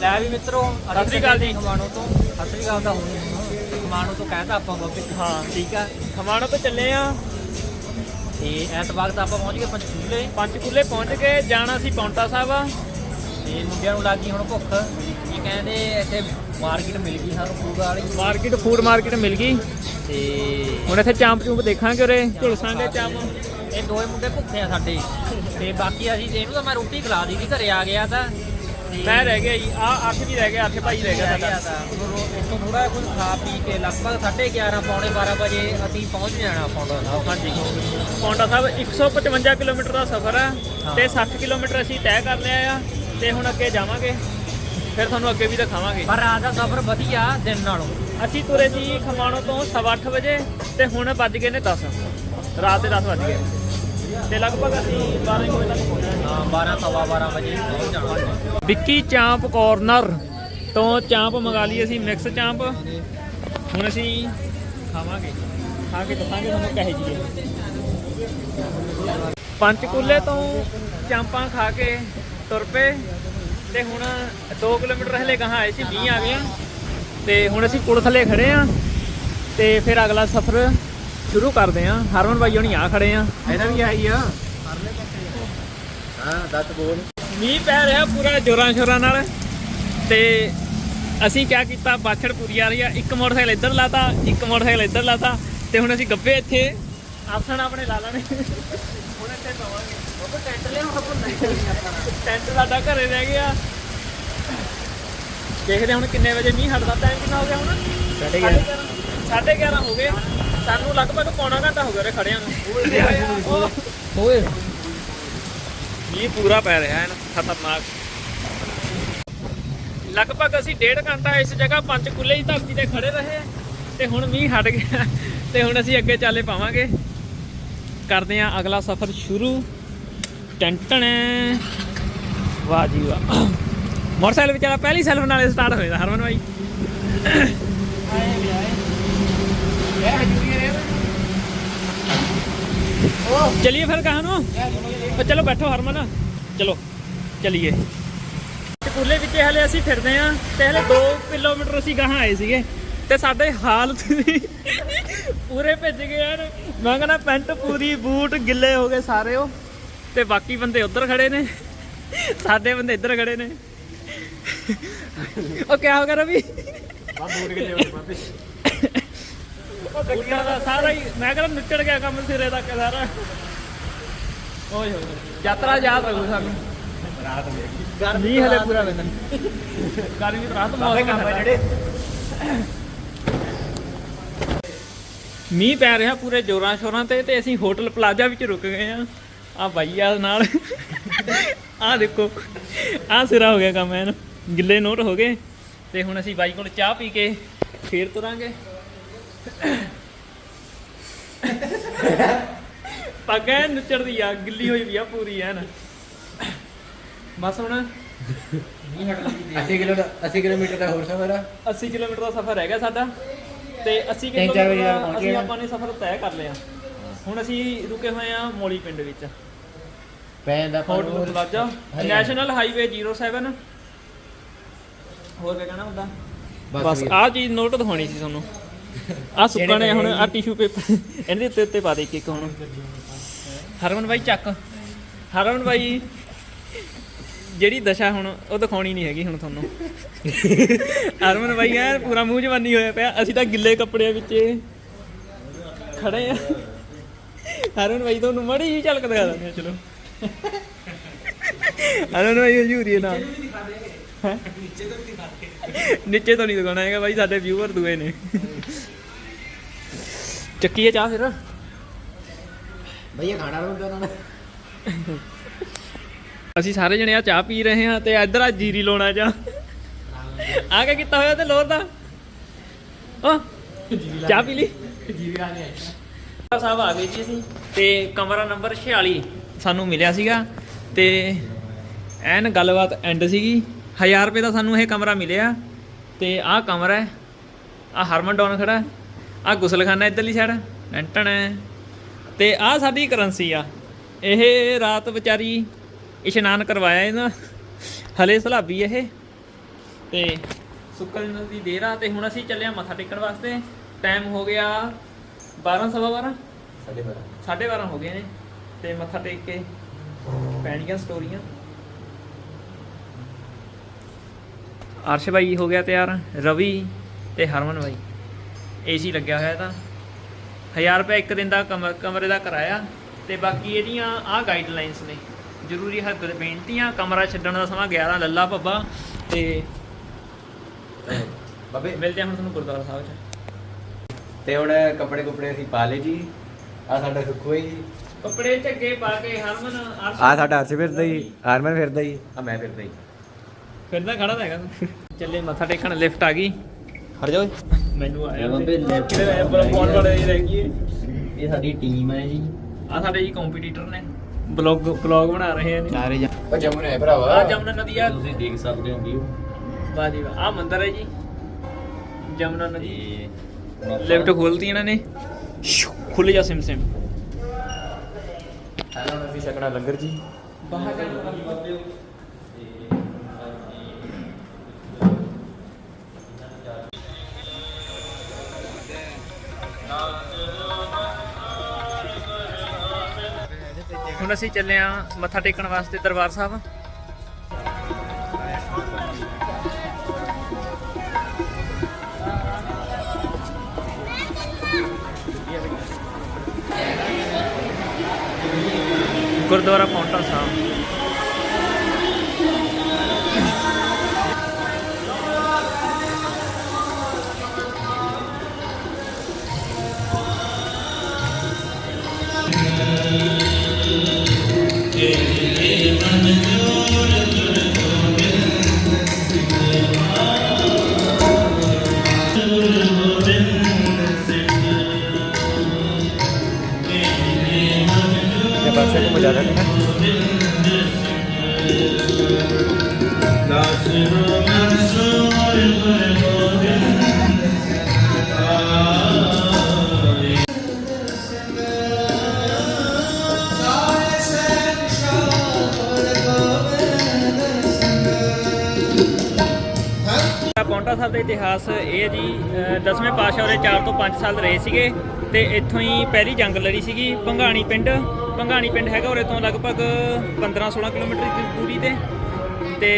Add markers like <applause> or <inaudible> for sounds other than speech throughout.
ਲੈ ਵੀ ਮਿੱਤਰੋ ਸਤਿ ਸ਼੍ਰੀ ਅਕਾਲ ਜੀ। ਖਮਾਣੋ ਤੋਂ। ਸਤਿ ਸ਼੍ਰੀ ਅਕਾਲ ਦਾ ਹੋਣੀ ਖਮਾਣੋ ਤੋਂ ਕਹਿਤਾ ਆਪਾਂ ਬਾਬੇ ਹਾਂ। ਠੀਕ ਆ? ਖਮਾਣੋ ਤੋਂ ਚੱਲੇ ਆ। ਤੇ ਇਸ ਵਕਤ ਆਪਾਂ ਪਹੁੰਚ ਗਏ ਪੰਚਕੂਲੇ। ਪੰਚਕੂਲੇ ਪਹੁੰਚ ਕੇ ਜਾਣਾ ਸੀ ਪੌਂਟਾ ਸਾਹਿਬ। ਆ ਤੇ ਮੁੰਡਿਆਂ ਨੂੰ ਲੱਗੀ ਹੁਣ ਭੁੱਖ। ਇਹ ਕਹਿੰਦੇ ਇੱਥੇ ਮਾਰਕੀਟ ਮਿਲ ਗਈ ਸਾਨੂੰ ਫੂਡ ਵਾਲੀ। ਮਾਰਕੀਟ ਫੂਡ ਮਾਰਕੀਟ ਮਿਲ ਗਈ। ਤੇ ਹੁਣ ਇੱਥੇ ਚਾਂਪ ਚੂਪ ਦੇਖਾਂਗੇ ਉਰੇ ਝੁਲਸਾਂਗੇ ਚਾਂਪ ਇਹ ਦੋਵੇਂ ਮੁੰਡੇ ਭੁੱਖੇ ਆ ਸਾਡੇ। ਤੇ ਬਾਕੀ ਅਸੀਂ ਇਹਨੂੰ ਤਾਂ ਮੈਂ ਰੋਟੀ ਖਿਲਾ ਦੀ ਸੀ ਘਰੇ ਆ ਗਿਆ ਤੇ। ਮੈਂ ਰਹਿ ਗਿਆ ਜੀ ਆ ਅੱਠ ਵੀ ਰਹਿ ਗਿਆ ਅੱਠ ਭਾਈ ਰਹਿ ਗਿਆ ਸਾਡਾ। ਤਾਂ ਇਤੋਂ ਥੋੜਾ ਕੁਝ ਖਾ ਪੀ ਕੇ ਲਗਭਗ 11:30 ਪੌਣੇ 12 ਵਜੇ ਅਸੀਂ ਪਹੁੰਚ ਜਾਣਾ ਪੌਂਡਾ ਸਾਹਿਬ। ਹਾਂਜੀ। ਪੌਂਟਾ ਸਾਹਿਬ 155 ਕਿਲੋਮੀਟਰ ਦਾ ਸਫ਼ਰ ਆ ਹਾਂ। ਤੇ 60 ਕਿਲੋਮੀਟਰ ਅਸੀਂ ਤੈਅ ਕਰ ਲਿਆ ਆ ਤੇ ਹੁਣ ਅੱਗੇ ਜਾਵਾਂਗੇ ਫਿਰ ਤੁਹਾਨੂੰ ਅੱਗੇ ਵੀ ਦਿਖਾਵਾਂਗੇ। ਪਰ ਰਾਤ ਦਾ ਸਫ਼ਰ ਵਧੀਆ ਦਿਨ ਨਾਲੋਂ। ਅਸੀਂ ਤੁਰੇ ਸੀ ਖਮਾਣੋ ਤੋਂ 8:30 ਵਜੇ ਤੇ ਹੁਣ ਵੱਜ ਗਏ ਨੇ 10 ਰਾਤ ਦੇ 10 ਵੱਜ ਗਏ। ਤੇ ਲਗਭਗ ਅਸੀਂ 12 ਕੁ ਵਜੇ ਤੱਕ ਪਹੁੰਚਾਂਗੇ ਹਾਂ। 12 ਸਵਾ 12 ਵਜੇ ਪਹੁੰਚ ਜਾਣਾ। ਵਿੱਕੀ ਚਾਂਪ ਕਾਰਨਰ ਤੋਂ ਚਾਂਪ ਮੰਗਾ ਲਈ ਅਸੀਂ ਮਿਕਸ ਚਾਂਪ। ਹੁਣ ਅਸੀਂ ਖਾਵਾਂਗੇ। ਖਾ ਕੇ ਦੱਸਾਂਗੇ ਤੁਹਾਨੂੰ ਕਹੇ ਜੀਏ ਪੰਚਕੂਲੇ ਤੋਂ ਚਾਂਪਾਂ ਖਾ ਕੇ ਤੁਰ ਪਏ ਤੇ ਹੁਣ 2 ਕਿਲੋਮੀਟਰ ਹਲੇ ਗਾਹਾਂ ਆਏ ਸੀ 20 ਆ ਗਏ ਆ ਤੇ ਹੁਣ ਅਸੀਂ ਪੁਲ ਥੱਲੇ ਖੜੇ ਆ ਤੇ ਫਿਰ ਅਗਲਾ ਸਫ਼ਰ ਸ਼ੁਰੂ ਕਰਦੇ ਆ। ਹਰਮਨ ਭਾਈ ਹੋਣੀ ਆ ਖੜੇ ਆ। ਇਹਦਾ ਵੀ ਆਈ ਆ। ਹਾਂ ਦੱਸ ਬੋਲ। ਮੀਂਹ ਪੈ ਰਿਹਾ ਪੂਰਾ ਜੋਰਾਂ ਸ਼ੋਰਾਂ ਨਾਲ ਤੇ ਅਸੀਂ ਕੀ ਕੀਤਾ ਬਾਛੜ ਪੂਰੀ ਆ ਰਹੀ ਆ। ਇੱਕ ਮੋਟਰਸਾਈਕਲ ਇੱਧਰ ਲਾਤਾ ਇੱਕ ਮੋਟਰਸਾਈਕਲ ਇੱਧਰ ਲਾਤਾ ਤੇ ਹੁਣ ਅਸੀਂ ਗੱਬੇ ਇੱਥੇ। ਆਸਣ ਆਪਣੇ ਲਾ ਲੈਣੇ ਹੁਣ ਇੱਥੇ ਪਾਵਾਂਗੇ ਉਹ ਟੈਂਟ ਖਪਰ ਨਹੀਂ ਆਪਣਾ ਟੈਂਟ ਸਾਡਾ ਘਰੇ ਰਹਿ ਗਿਆ। ਦੇਖਦੇ ਹੁਣ ਕਿੰਨੇ ਵਜੇ ਮੀਂਹ ਹਟਦਾ ਟਾਈਮ ਕਿੰਨਾ ਹੋ ਗਿਆ ਹੁਣ? ਸਾਡੇ ਸਾਢੇ 11 ਹੋ ਗਏ। ਸਾਨੂੰ ਲਗਭਗ ਪੌਣਾ ਘੰਟਾ ਹੋ ਗਿਆ ਰੇ ਖੜਿਆਂ ਨੂੰ। ਉਹ ਓਏ। ਮੀਂਹ ਪੂਰਾ ਪੈ ਰਿਹਾ ਹੈ ਨਾ, ਖਤਰਨਾਕ। ਲਗਭਗ ਅਸੀਂ ਡੇਢ ਘੰਟਾ ਇਸ ਜਗ੍ਹਾ ਪੰਚਕੂਲੇ ਦੀ ਧਰਤੀ ਤੇ ਖੜੇ ਰਹੇ ਤੇ ਹੁਣ ਮੀਂਹ ਹਟ ਗਿਆ ਤੇ ਹੁਣ ਅਸੀਂ ਅੱਗੇ ਚਾਲੇ ਪਾਵਾਂਗੇ। ਕਰਦੇ ਹਾਂ ਅਗਲਾ ਸਫ਼ਰ ਸ਼ੁਰੂ। ਟੈਂਟਣ ਵਾਹ ਜੀ ਵਾਹ। ਮੋਟਰਸਾਈਕਲ ਵਿਚਾਰਾ ਪਹਿਲੀ ਸੈਲਫ ਨਾਲੇ ਸਟਾਰਟ ਹੋਇਆ, ਹਰਮਨ ਭਾਈ ਚਲਿਏ ਫਿਰ ਕਹਾਂ ਨੂੰ ਉਹ ਚਲੋ ਬੈਠੋ ਹਰਮਨ ਚਲੋ ਚਲਿਏ ਸਕੂਲੇ ਵਿੱਚ ਹਲੇ ਅਸੀਂ ਫਿਰਦੇ ਆਂ ਤੇ ਹਲੇ 2 ਕਿਲੋਮੀਟਰ ਅਸੀਂ ਗਾਹਾਂ ਆਏ ਸੀਗੇ ਤੇ ਸਾਡੇ ਹਾਲਤ ਵੀ ਪੂਰੇ ਭਿੱਜ ਗਏ ਯਾਰ ਮੈਂ ਕਹਿੰਦਾ ਪੈਂਟ ਪੂਰੀ ਬੂਟ ਗਿੱਲੇ ਹੋ ਗਏ ਸਾਰੇ ਉਹ ਤੇ ਬਾਕੀ ਬੰਦੇ ਉੱਧਰ ਖੜੇ ਨੇ ਸਾਡੇ ਬੰਦੇ ਇੱਧਰ ਖੜੇ ਨੇ ਉਹ ਕਿਆ ਹੋ ਗਿਆ ਰਵੀ ਆ ਬੂਟ ਕਿੱਲੇ ਹੋਏ ਬਾਬੇ ਗੱਡੀਆਂ ਦਾ ਸਾਰਾ ਹੀ ਮੈਂ ਕਹਿੰਦਾ ਨਿਕਲ ਗਿਆ ਕੰਮ ਸਿਰੇ ਤੱਕ ਸਾਰਾ। ਓਏ ਹੋਏ। ਯਾਤਰਾ ਯਾਦ ਰਹੂ ਸਾਨੂੰ। ਰਾਤ ਵੇਖੀ ਗਰਮੀ ਹਲੇ ਪੂਰਾ ਬੰਦਨ ਗਰਮੀ ਤੋਂ ਰਾਤ ਬਾਬੇ ਮੌਸਮ ਕੰਮ ਆ ਠੰਡਾ। ਜਿਹੜੇ। ਮੀਂਹ ਪੈ ਰਿਹਾ ਪੂਰੇ ਜੋਰਾਂ ਸ਼ੋਰਾਂ ਤੇ ਤੇ ਅਸੀਂ ਹੋਟਲ ਪਲਾਜ਼ਾ ਵਿੱਚ ਰੁਕ ਗਏ ਆ ਆ ਬਾਈ ਆ ਨਾਲ। ਆ ਦੇਖੋ। ਆ ਸਿਰਾ ਹੋ ਗਿਆ ਕੰਮ ਐਨ। ਗਿੱਲੇ ਨੋਟ ਹੋ ਗਏ। ਤੇ ਹੁਣ ਅਸੀਂ ਬਾਈ ਕੋਲ ਚਾਹ ਪੀ ਕੇ ਫੇਰ ਤੁਰਾਂਗੇ। ਪੱਗ ਐਨ ਨੁੱਚੜਦੀ ਆ ਗਿੱਲੀ ਹੋਈ ਵੀ ਆ ਪੂਰੀ ਐਨ। ਬਸ ਹੁਣ। 80 ਕਿਲੋ 80 ਕਿਲੋਮੀਟਰ ਦਾ ਹੋਰ ਸਫ਼ਰ ਆ। 80 ਕਿਲੋਮੀਟਰ ਦਾ ਸਫ਼ਰ ਹੈਗਾ ਸਾਡਾ। ਤੇ 80 ਤਿੰਨ ਚਾਰ ਵਜੇ ਕਿਲੋਮੀਟਰ ਪਹੁੰਚ ਅਸੀਂ ਆਪਾਂ ਨੇ ਸਫ਼ਰ ਤੈਅ ਕਰ ਲਿਆ। ਹੁਣ ਅਸੀਂ ਰੁਕੇ ਹੋਏ ਆ ਮੋਲੀ ਪਿੰਡ ਵਿੱਚ। ਪੈਨ ਦਾ hotel plaza Haryana. National highway 07 ਹੋਰ ਕੀ ਕਹਿਣਾ ਹੁੰਦਾ? ਬਸ ਬਸ। ਆਹ ਚੀਜ਼ ਨੋਟ ਦਿਖਾਉਣੀ ਸੀ ਤੁਹਾਨੂੰ। ਆ ਸੁੱਕਣੇ ਹੁਣ ਆ ਟਿਸ਼ੂ ਪੇਪਰ ਇਹਦੇ ਉੱਤੇ ਉੱਤੇ ਪਾ ਦੇ ਇੱਕ ਇੱਕ ਹੁਣ। ਹਰਮਨ ਬਾਈ ਚੱਕ। ਹਰਮਨ ਬਾਈ ਜਿਹੜੀ ਦਸ਼ਾ ਹੁਣ ਉਹ ਦਿਖਾਉਣੀ ਨਹੀਂ ਹੈਗੀ ਹੁਣ ਤੁਹਾਨੂੰ। ਹਰਮਨ ਬਾਈ ਐ ਪੂਰਾ ਮੂੰਹ ਜਵਾਨੀ ਹੋਇਆ ਪਿਆ। ਅਸੀਂ ਤਾਂ ਗਿੱਲੇ ਕੱਪੜਿਆਂ ਵਿੱਚ ਖੜੇ ਆ। ਹਰਮਨ ਬਾਈ ਤੁਹਾਨੂੰ ਮੜੀ ਜਿਹੀ ਝਲਕ ਦਿਖਾ ਦਿੰਦੇ ਆ ਚਲੋ। ਹਰਮਨ ਬਾਈ ਹਜੂਰੀ ਨਾ ਹੈਂ? ਨੀਚੇ ਤੋਂ ਨਹੀਂ ਦਿਖਾਉਣਾ ਹੈਗਾ ਬਾਈ ਸਾਡੇ ਵਿਊਅਰ ਦੂਏ ਨੇ। ਚੱਕੀਏ ਚਾਹ ਫਿਰ। ਭਈਆ ਖਾਣਾ ਰੋਂਦਾ ਉਹਨਾਂ ਨੇ। ਅਸੀਂ ਸਾਰੇ ਜਣੇ ਆ ਚਾਹ ਪੀ ਰਹੇ ਹਾਂ ਤੇ ਇੱਧਰ ਆ ਜੀਰੀ ਲਾਉਣਾ ਜਾ ਆ ਕੇ ਕੀਤਾ ਹੋਇਆ ਤੇ ਲੋਰ ਦਾ। ਓ ਚਾਹ ਪੀ ਲਈ? ਜੀਵਿਆ ਨੇ ਸਾਹਿਬ ਆ ਗਏ ਜੀ ਅਸੀਂ ਤੇ ਕਮਰਾ ਨੰਬਰ 46 ਸਾਨੂੰ ਮਿਲਿਆ ਸੀਗਾ ਤੇ ਐਨ ਗੱਲਬਾਤ ਐਂਡ ਸੀਗੀ। 1000 ਰੁਪਏ ਦਾ ਸਾਨੂੰ ਇਹ ਕਮਰਾ ਮਿਲਿਆ ਤੇ ਆਹ ਕਮਰਾ ਹੈ ਆ ਹਰਮਨ ਡੌਨ ਖੜਾ ਆ ਗੁਸਲਖਾਨਾ ਇੱਧਰਲੀ ਸਾਈਡ ਟੈਂਟਣ ਹੈ ਤੇ ਆਹ ਸਾਡੀ ਕਰੰਸੀ ਆ। ਇਹ ਰਾਤ ਵਿਚਾਰੀ ਇਸ਼ਨਾਨ ਕਰਵਾਇਆ ਇਹਨਾਂ ਹਲੇ ਸਲਾਬੀ ਇਹ। ਤੇ ਸੁੱਕਾ ਦਿਨ ਦੀ ਦੇਰ ਆ ਤੇ ਹੁਣ ਅਸੀਂ ਚੱਲੇ ਆ ਮੱਥਾ ਟੇਕਣ ਵਾਸਤੇ। ਟਾਈਮ ਹੋ ਗਿਆ 12 ਸਵਾ 12 ਸਾਡੇ ਬਾਰਾਂ। ਸਾਢੇ 12 ਹੋ ਗਏ ਨੇ। ਤੇ ਮੱਥਾ ਟੇਕ ਕੇ ਪੈਣੀਆਂ ਸਟੋਰੀਆਂ। ਅਰਸ਼ ਭਾਈ ਹੋ ਗਿਆ ਤਿਆਰ ਰਵੀ ਤੇ ਹਰਮਨ ਭਾਈ ਏਸੀ ਲੱਗਿਆ ਹੋਇਆ ਤਾਂ। 1000 ਰੁਪਏ ਇੱਕ ਦਿਨ ਦਾ ਕਮਰ ਦਾ ਕਿਰਾਇਆ ਤੇ ਬਾਕੀ ਇਹਦੀਆਂ ਆਹ ਗਾਈਡਲਾਈਨਸ ਨੇ। ਜ਼ਰੂਰੀ ਹੱਥ ਦੇ ਬੇਨਤੀਆਂ ਕਮਰਾ ਛੱਡਣ ਦਾ ਸਮਾਂ 11 ਲੱਲਾ ਪੱਬਾ ਤੇ ਬਾਬੇ। ਮਿਲਦੇ ਹਾਂ ਹੁਣ ਤੁਹਾਨੂੰ ਗੁਰਦੁਆਰਾ ਸਾਹਿਬ 'ਚ। ਤੇ ਹੁਣ ਕੱਪੜੇ ਕੁਪੜੇ ਅਸੀਂ ਪਾ ਲਏ ਜੀ। ਆ ਸਾਡਾ ਸੁੱਖੋ ਜੀ। ਕੱਪੜੇ ਝੱਗੇ ਪਾ ਕੇ ਹਰਮਨ ਆ ਸਾਡਾ ਅਰਸ਼ ਫਿਰਦਾ ਜੀ। ਆਰਮਨ ਫਿਰਦਾ ਜੀ। ਆ ਮੈਂ ਫਿਰਦਾ ਜੀ। ਫਿਰ ਤਾਂ ਖੜਾ ਤਾਂ ਹੈਗਾ। ਤੂੰ ਚੱਲੇ ਮੱਥਾ ਟੇਕਣ ਲਿਫਟ ਆ ਗਈ। ਹਟ ਜਾਓ ਮੈਨੂੰ ਆਇਆ ਬਾਬੇ left ਕਿਹੜੇ ਆਇਆ ਪਰ ਫੋਨ ਵਾਲੇ ਦੀ ਰਹਿ ਗਈ ਇਹ ਸਾਡੀ ਟੀਮ ਹੈ ਜੀ। ਆ ਸਾਡੇ ਜੀ ਕੰਪੀਟੀਟਰ ਨੇ। ਬਲੌਗ ਬਲੌਗ ਬਣਾ ਰਹੇ ਨੇ ਸਾਰੇ ਉਹ ਜਮਨ ਹੈ ਭਰਾਵਾ। ਆ ਜਮਨਾ ਨਦੀ ਆ। ਤੁਸੀਂ ਦੇਖ ਸਕਦੇ ਹੋ ਵੀਊ ਵਾਹ ਜੀ ਵਾਹ। ਆ ਮੰਦਿਰ ਹੈ ਜੀ। ਜਮਨਾ ਨਦੀ। ਲਿਫਟ ਖੋਲਤੀ ਇਹਨਾਂ ਨੇ। ਖੁੱਲ ਜਾ ਸਿਮ ਸਿਮ। ਹੁਣ ਅਸੀਂ ਸਕਣਾ ਲੰਗਰ ਜੀ। ਬਾਹਰ ਜਾਣ। ਹੁਣ ਅਸੀਂ ਚੱਲੇ ਆ ਮੱਥਾ ਟੇਕਣ ਵਾਸਤੇ ਦਰਬਾਰ ਸਾਹਿਬ। ਗੁਰਦੁਆਰਾ ਪੌਂਟਾ ਸਾਹਿਬ। ये बस को मजा रहा है ਪੌਂਟਾ ਸਾਹਿਬ ਦਾ ਇਤਿਹਾਸ ਇਹ ਹੈ ਜੀ ਅ, ਦਸਵੇਂ ਪਾਤਸ਼ਾਹ ਉਰੇ 4 ਤੋਂ 5 ਸਾਲ ਰਹੇ ਸੀਗੇ ਤੇ ਇੱਥੋਂ ਹੀ ਪਹਿਲੀ ਜੰਗ ਲੜੀ ਸੀਗੀ ਭੰਗਾਣੀ ਪਿੰਡ। ਭੰਗਾਣੀ ਪਿੰਡ ਹੈਗਾ ਉਰੇ ਤੋਂ ਲਗਭਗ 15-16 ਕਿਲੋਮੀਟਰ ਦੀ ਦੂਰੀ ਤੇ। ਤੇ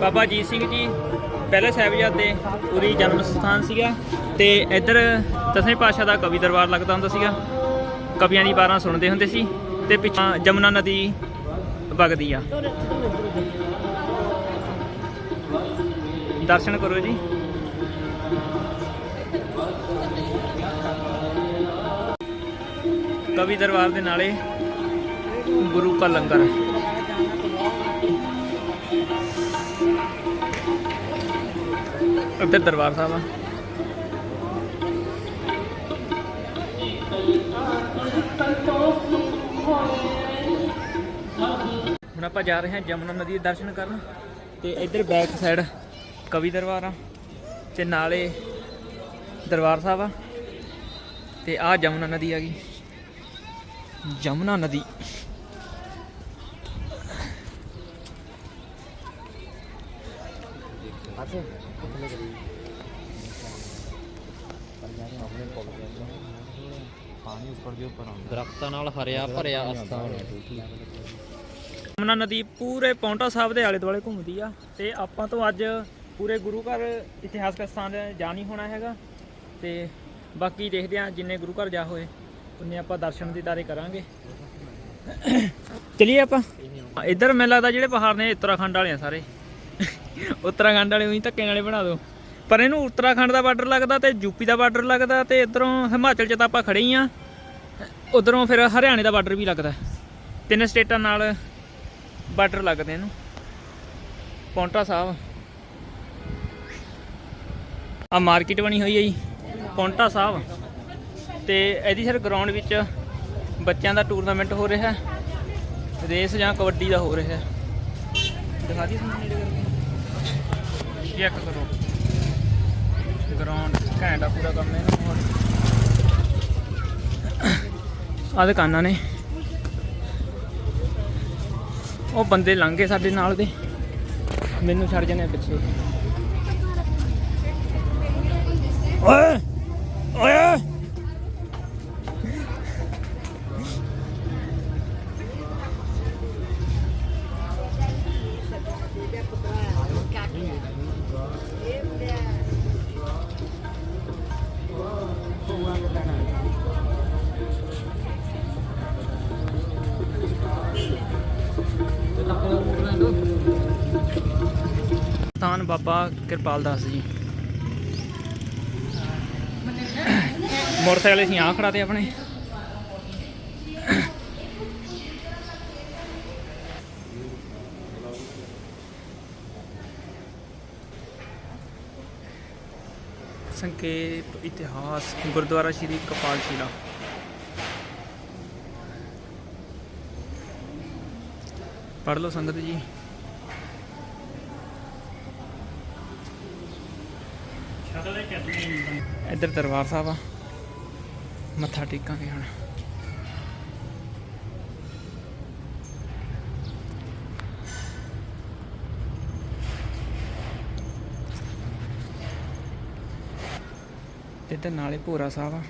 ਬਾਬਾ ਜੀਤ ਸਿੰਘ ਜੀ ਪਹਿਲੇ ਸਾਹਿਬਜ਼ਾਦੇ ਉਰੀ ਜਨਮ ਸਥਾਨ ਸੀਗਾ। ਤੇ ਇੱਧਰ ਦਸਵੇਂ ਪਾਤਸ਼ਾਹ ਦਾ ਕਵੀ ਦਰਬਾਰ ਲੱਗਦਾ ਹੁੰਦਾ ਸੀਗਾ। ਕਵੀਆਂ ਦੀ ਬਾਰਾਂ ਸੁਣਦੇ ਹੁੰਦੇ ਸੀ ਤੇ ਪਿੱਛੇ ਜਮਨਾ ਨਦੀ ਵਗਦੀ ਆ। ਦਰਸ਼ਨ ਕਰੋ ਜੀ। ਕਵੀ ਦਰਬਾਰ ਦੇ ਨਾਲੇ ਗੁਰੂ ਕਾ ਲੰਗਰ। ਉੱਧਰ ਦਰਬਾਰ ਸਾਹਿਬ ਆ। ਹੁਣ ਆਪਾਂ ਜਾ ਰਹੇ ਹਾਂ ਜਮਨਾ ਨਦੀ ਦੇ ਦਰਸ਼ਨ ਕਰਨ ਤੇ ਇੱਧਰ ਬੈਕ ਸਾਈਡ ਕਵੀ ਦਰਬਾਰ ਆ ਤੇ ਨਾਲੇ ਦਰਬਾਰ ਸਾਹਿਬ ਆ ਤੇ ਆ ਜਮਨਾ ਨਦੀ ਆ ਗਈ। ਜਮਨਾ ਨਦੀ। ਦਰਖਤਾਂ ਨਾਲ ਹਰਿਆ ਭਰਿਆ ਅਸਥਾਨ ਜਮਨਾ ਨਦੀ ਪੂਰੇ ਪੌਂਟਾ ਸਾਹਿਬ ਦੇ ਆਲੇ ਦੁਆਲੇ ਘੁੰਮਦੀ ਆ ਤੇ ਆਪਾਂ ਤੋਂ ਅੱਜ ਪੂਰੇ ਗੁਰੂ ਘਰ ਇਤਿਹਾਸਕ ਸਥਾਨ ਜਾ ਨਹੀਂ ਹੋਣਾ ਹੈਗਾ। ਤੇ ਬਾਕੀ ਦੇਖਦੇ ਆ ਜਿੰਨੇ ਗੁਰੂ ਘਰ ਜਾ ਹੋਏ, ਉਨੇ ਆਪਾਂ ਦਰਸ਼ਨ ਦੀਦਾਰੇ ਕਰਾਂਗੇ। ਚਲਿਏ ਆਪਾਂ। ਇੱਧਰ ਮੈਨੂੰ ਲੱਗਦਾ ਜਿਹੜੇ ਪਹਾੜ ਨੇ ਉੱਤਰਾਖੰਡ ਵਾਲੇ ਆ ਸਾਰੇ। ਉੱਤਰਾਖੰਡ ਵਾਲੇ ਉਹੀ ਧੱਕੇ ਨਾਲੇ ਬਣਾ ਦਿਓ ਪਰ ਇਹਨੂੰ ਉੱਤਰਾਖੰਡ ਦਾ ਬਾਰਡਰ ਲੱਗਦਾ ਤੇ ਯੂਪੀ ਦਾ ਬਾਰਡਰ ਲੱਗਦਾ ਤੇ ਇਧਰੋਂ ਹਿਮਾਚਲ 'ਚ ਤਾਂ ਆਪਾਂ ਖੜੇ ਹੀ ਆ ਉਧਰੋਂ ਫਿਰ ਹਰਿਆਣੇ ਦਾ ਬਾਰਡਰ ਵੀ ਲੱਗਦਾ। ਤਿੰਨ ਸਟੇਟਾਂ ਨਾਲ ਬਾਰਡਰ ਲੱਗਦੇ ਇਹਨੂੰ। ਪੌਂਟਾ ਸਾਹਿਬ। ਆ ਮਾਰਕੀਟ ਬਣੀ ਹੋਈ ਹੈ ਜੀ, ਪੌਂਟਾ ਸਾਹਿਬ। ਤੇ ਇਹਦੀ ਸਰ ਗਰਾਊਂਡ ਵਿੱਚ ਬੱਚਿਆਂ ਦਾ ਟੂਰਨਾਮੈਂਟ ਹੋ ਰਿਹਾ ਹੈ ਰੇਸ ਜਾਂ ਕਬੱਡੀ ਦਾ ਹੋ ਰਿਹਾ ਹੈ। ਦਿਖਾ ਦੀ ਤੁਹਾਨੂੰ ਨੇੜੇ ਕਰਕੇ। ਚੈੱਕ ਕਰੋ। ਗਰਾਊਂਡ ਘੈਂਟ ਪੂਰਾ ਕੰਮ ਇਹਨੂੰ ਆ ਦੁਕਾਨਾਂ ਨੇ। ਉਹ ਬੰਦੇ ਲੰਘ ਗਏ ਸਾਡੇ ਨਾਲ ਦੇ। ਮੈਨੂੰ ਛੱਡ ਜਾਣੇ ਪਿੱਛੇ। ਓਏ ਓਏ। ਸਥਾਨ ਬਾਬਾ ਕਿਰਪਾਲ ਦਾਸ ਜੀ। ਮੋਟਰਸਾਈਕਲ ਅਸੀਂ ਆ ਖੜਾ ਤੇ ਆਪਣੇ। ਸੰਖੇਪ ਇਤਿਹਾਸ, ਗੁਰਦੁਆਰਾ ਸ਼੍ਰੀ ਕਪਾਲ ਸ਼ੀਲਾ। ਪੜ੍ਹ ਲਓ ਸੰਗਤ ਜੀ। ਇੱਧਰ ਦਰਬਾਰ ਸਾਹਿਬ ਆ। ਮੱਥਾ ਟੇਕਾਂਗੇ ਹੁਣ। ਇੱਧਰ ਨਾਲੇ ਭੋਰਾ ਸਾਹਿਬ ਆ।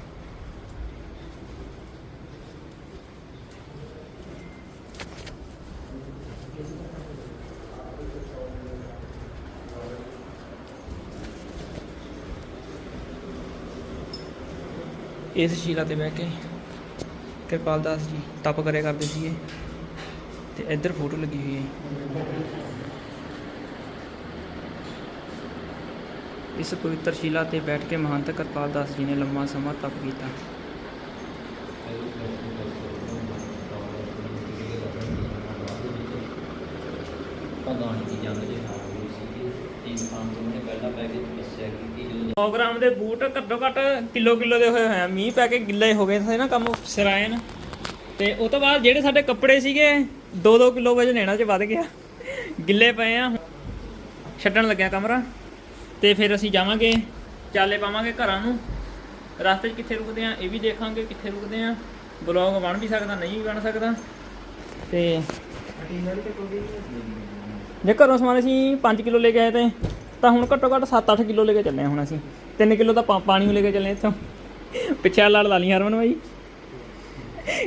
ਇਸ ਸ਼ੀਲਾ ਤੇ ਬਹਿ ਕੇ ਕਿਰਪਾਲ ਦਾਸ ਜੀ ਤਪ ਕਰਿਆ ਕਰਦੇ ਸੀਗੇ ਤੇ ਇੱਧਰ ਫੋਟੋ ਲੱਗੀ ਹੋਈ ਹੈ ਇਸ ਪਵਿੱਤਰ ਸ਼ੀਲਾ ਤੇ ਬੈਠ ਕੇ ਮਹੰਤ ਕਿਰਪਾਲ ਦਾਸ ਜੀ ਨੇ ਲੰਮਾ ਸਮਾਂ ਤਪ ਕੀਤਾ। ਭਗਵਾਨ ਦੀ ਜੰਗ ਦੇ ਨਾਲ ਇਨਸਾਨ ਜੀ ਨੇ ਪਹਿਲਾਂ ਪੈ ਕੇ ਦੱਸਿਆ ਕਿ ਕਿ ਜਦੋਂ 100 ਗ੍ਰਾਮ ਦੇ ਬੂਟ ਘੱਟੋ ਘੱਟ ਕਿਲੋ ਕਿਲੋ ਦੇ ਹੋਏ ਹੋਏ ਆ। ਮੀਂਹ ਪੈ ਕੇ ਗਿੱਲੇ ਹੋ ਗਏ ਸੀ ਨਾ ਕੰਮ, ਸਿਰਾਇਨ। ਤੇ ਉਸ ਤੋਂ ਬਾਅਦ ਜਿਹੜੇ ਸਾਡੇ ਕੱਪੜੇ ਸੀਗੇ 2-2 ਕਿਲੋ ਵਜਨ ਇਹਨਾਂ 'ਚ ਵੱਧ ਗਿਆ। ਗਿੱਲੇ ਪਏ ਆ। ਛੱਡਣ ਲੱਗਿਆ ਕਮਰਾ। ਤੇ ਫਿਰ ਅਸੀਂ ਜਾਵਾਂਗੇ, ਚਾਲੇ ਪਾਵਾਂਗੇ ਘਰਾਂ ਨੂੰ। ਰਸਤੇ 'ਚ ਕਿੱਥੇ ਰੁਕਦੇ ਆ, ਇਹ ਵੀ ਦੇਖਾਂਗੇ ਕਿੱਥੇ ਰੁਕਦੇ ਆ। ਬਲੌਗ ਬਣ ਵੀ ਸਕਦਾ, ਨਹੀਂ ਵੀ ਬਣ ਸਕਦਾ। ਤੇ ਜੇ ਘਰੋਂ ਸਮਾਨ ਅਸੀਂ 5 ਕਿਲੋ ਲੈ ਕੇ ਆਏ ਤੇ, ਤਾਂ ਹੁਣ ਘੱਟੋ ਘੱਟ 7-8 ਕਿਲੋ ਲੈ ਕੇ ਚੱਲੇ ਹਾਂ ਹੁਣ ਅਸੀਂ। 3 ਕਿਲੋ ਤਾਂ ਪਾ- ਪਾਣੀ ਲੈ ਕੇ ਚੱਲੇ ਇੱਥੋਂ। ਪਿੱਛੇ ਲੜ ਲਾ ਲਈ ਹਰਮਨ ਭਾਈ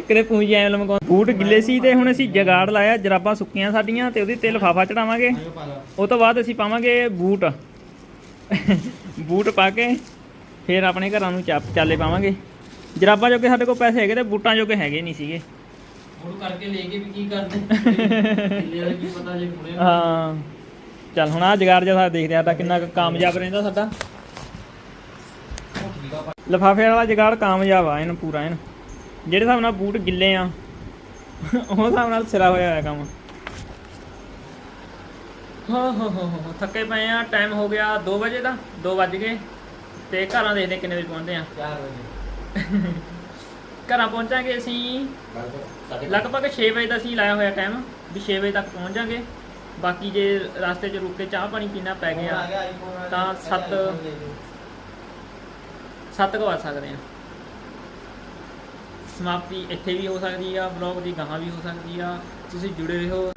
ਕਿਤੇ ਪੂੰਜੀ ਐ ਲਮਕਾ ਬੂਟ ਗਿੱਲੇ ਸੀ ਤੇ ਹੁਣ ਅਸੀਂ ਜਗਾੜ ਲਾਇਆ, ਜਰਾਬਾਂ ਸੁੱਕੀਆਂ ਸਾਡੀਆਂ ਤੇ ਉਹਦੇ ਤੇ ਲਿਫਾਫਾ ਚੜਾਵਾਂਗੇ। ਉਹ ਤੋਂ ਬਾਅਦ ਅਸੀਂ ਪਾਵਾਂਗੇ ਬੂਟ। ਬੂਟ ਪਾ ਕੇ ਫਿਰ ਆਪਣੇ ਘਰਾਂ ਨੂੰ ਚਾ- ਚਾਲੇ ਪਾਵਾਂਗੇ। ਜਰਾਬਾਂ ਜੋਗੇ ਸਾਡੇ ਕੋਲ ਪੈਸੇ ਹੈਗੇ ਤੇ ਬੂਟਾਂ ਜੋਗੇ ਹੈਗੇ ਨਹੀਂ ਸੀਗੇ। ਹੁਣ ਕਰਕੇ ਲੈ ਕੇ ਵੀ ਕੀ ਕਰਦੇ? <laughs> ਕਿੱਲੇ ਵਾਲੇ ਕੀ ਪਤਾ ਜੇ ਹੁਣੇ। ਹਾਂ। ਚੱਲ ਹੁਣ ਆ ਜਗਾੜ ਜਿਹਾ ਸਾਡਾ ਦੇਖਦੇ ਆ ਤਾਂ ਕਿੰਨਾ ਕੁ ਕਾਮਯਾਬ ਰਹਿੰਦਾ ਸਾਡਾ। ਲਫਾਫੇ ਵਾਲਾ ਜਗਾੜ ਕਾਮਯਾਬ ਆ ਇਹਨੂੰ ਪੂਰਾ ਇਹਨੂੰ। ਜਿਹੜੇ ਹਿਸਾਬ ਨਾਲ ਬੂਟ ਗਿੱਲੇ ਆ ਉਹ ਹਿਸਾਬ ਨਾਲ ਸਿਰਾ ਹੋਇਆ ਹੋਇਆ ਕੰਮ। ਹੋ ਹੋ ਹੋ ਹੋ ਥੱਕੇ ਪਏ ਆ ਟਾਈਮ ਹੋ ਗਿਆ 2 ਵਜੇ ਦਾ 2 ਵੱਜ ਗਏ। ਤੇ ਘਰਾਂ ਦੇਖਦੇ ਕਿੰਨੇ ਵਜੇ ਪਹੁੰਚਦੇ ਆ 4 ਵਜੇ। <laughs> ਘਰਾਂ ਪਹੁੰਚਾਂਗੇ ਅਸੀਂ। ਲਗਭਗ 6 ਵਜੇ ਦਾ ਅਸੀਂ ਲਾਇਆ ਹੋਇਆ ਟਾਈਮ ਵੀ 6 ਵਜੇ ਤੱਕ ਪਹੁੰਚ ਜਾਾਂਗੇ। ਬਾਕੀ ਜੇ ਰਸਤੇ 'ਚ ਰੁਕ ਕੇ ਚਾਹ ਪਾਣੀ ਪੀਣਾ ਪੈ ਗਿਆ, ਤਾਂ ਸੱਤ ਸੱਤ ਕੁ ਵੱਜ ਸਕਦੇ ਆ। ਸਮਾਪਤੀ ਇੱਥੇ ਵੀ ਹੋ ਸਕਦੀ ਆ ਬਲੌਗ ਦੀ ਗਾਹਾਂ ਵੀ ਹੋ ਸਕਦੀ ਆ, ਤੁਸੀਂ ਜੁੜੇ ਰਹੋ।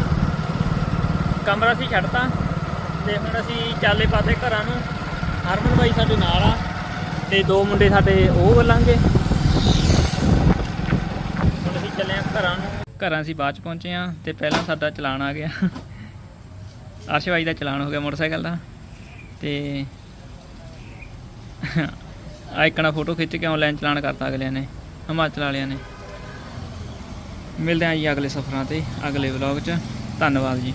ਕਮਰਾ ਅਸੀਂ ਛੱਡਤਾ, ਤੇ ਹੁਣ ਅਸੀਂ ਚਾਲੇ ਪਾਤੇ ਘਰਾਂ ਨੂੰ, ਹਰਮਨ ਬਾਈ ਸਾਡੇ ਨਾਲ ਆ, ਤੇ ਦੋ ਮੁੰਡੇ ਸਾਡੇ ਉਹ ਬੋਲਾਂਗੇ ਹੁਣ ਅਸੀਂ ਚੱਲੇ ਆ ਘਰਾਂ। ਘਰਾਂ ਅਸੀਂ ਬਾਅਦ ਚ ਪਹੁੰਚੇ ਆ ਤੇ ਪਹਿਲਾਂ ਸਾਡਾ ਚਲਾਨ ਆ ਗਿਆ। ਅਰਸ਼ ਬਾਈ ਦਾ ਚਲਾਨ ਹੋ ਗਿਆ ਮੋਟਰਸਾਈਕਲ ਦਾ। ਤੇ ਆਇਕਣਾ ਫੋਟੋ ਖਿੱਚ ਕੇ ਆਨਲਾਈਨ ਚਲਾਨ ਕਰਤਾ ਅਗਲਿਆਂ ਨੇ, ਹਿਮਾਚਲ ਵਾਲਿਆਂ ਨੇ। ਮਿਲਦੇ ਹਾਂ ਜੀ ਅਗਲੇ ਸਫ਼ਰਾਂ ਤੇ, ਅਗਲੇ ਵਲੌਗ 'ਚ। ਧੰਨਵਾਦ ਜੀ।